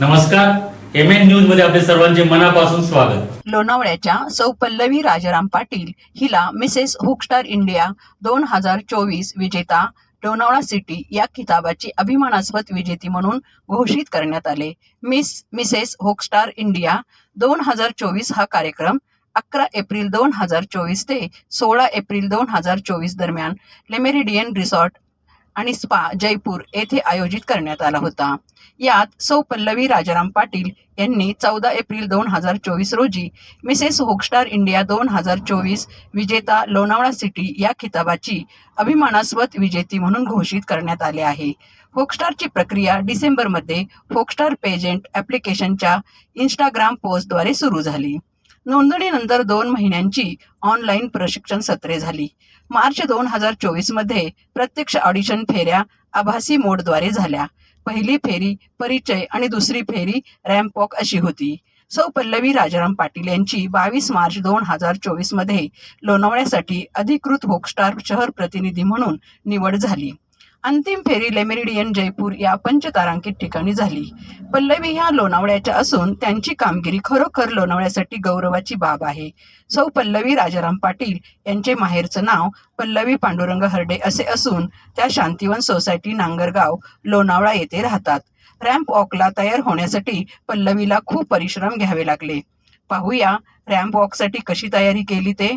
नमस्कार. M N न्यूजमध्ये आपले सर्वांचे मनापासून स्वागत. लोणावळ्याच्या सौ पल्लवी राजाराम पाटील हिला मिसेस हुकस्टार इंडिया दोन हजार चोवीस विजेता लोणावळा सिटी या किताबाची अभिमानास्पद विजेती म्हणून घोषित करण्यात आले. मिस मिसेस होकस्टार इंडिया दोन हजार चोवीस हा कार्यक्रम अकरा एप्रिल दोन हजार चोवीस ते सोळा एप्रिल दोन हजार चोवीस दरम्यान लेमेरिडियन रिसॉर्ट आणि स्पा जयपूर येथे आयोजित करण्यात आला होता. यात सौ पल्लवी राजाराम पाटील यांनी चौदा एप्रिल दोन हजार चोवीस रोजी मिसेस होकस्टार इंडिया दोन हजार चोवीस विजेता लोणावळा सिटी या खिताबाची अभिमानास्पद विजेती म्हणून घोषित करण्यात आले आहे. होकस्टारची प्रक्रिया डिसेंबरमध्ये होकस्टार पेजेंट ॲप्लिकेशनच्या इंस्टाग्राम पोस्टद्वारे सुरू झाली. नोंदणीनंतर दोन महिन्यांची ऑनलाईन प्रशिक्षण सत्रे झाली. मार्च दोन हजार चोवीसमध्ये प्रत्यक्ष ऑडिशन फेऱ्या आभासी मोडद्वारे झाल्या. पहिली फेरी परिचय आणि दुसरी फेरी रॅम्पॉक अशी होती. सौ पल्लवी राजाराम पाटील यांची बावीस मार्च दोन हजार चोवीसमध्ये लोणावळ्यासाठी अधिकृत होकस्टार शहर प्रतिनिधी म्हणून निवड झाली. अंतिम फेरी लेमेरिडियन जयपूर या पंचतारांकित ठिकाणी झाली. पल्लवी ह्या लोणावळ्याच्या असून त्यांची कामगिरी खरोखर लोणावळ्यासाठी गौरवाची बाब आहे. सौ पल्लवी राजाराम पाटील यांचे माहेरचं नाव पल्लवी पांडुरंग हरडे असे असून त्या शांतिवन सोसायटी नांगरगाव लोणावळा येथे राहतात. रॅम्प वॉकला तयार होण्यासाठी पल्लवीला खूप परिश्रम घ्यावे लागले. पाहूया रॅम्प वॉकसाठी कशी तयारी केली ते.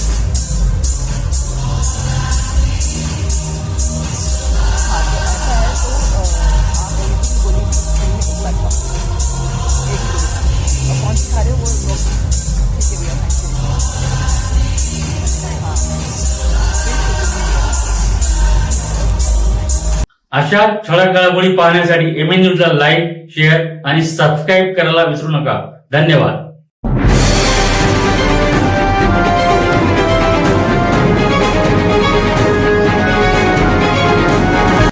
अशा ठळक घडामोडी पाहण्यासाठी एम एन न्यूजला लाईक शेअर आणि सबस्क्राईब करायला विसरू नका. धन्यवाद.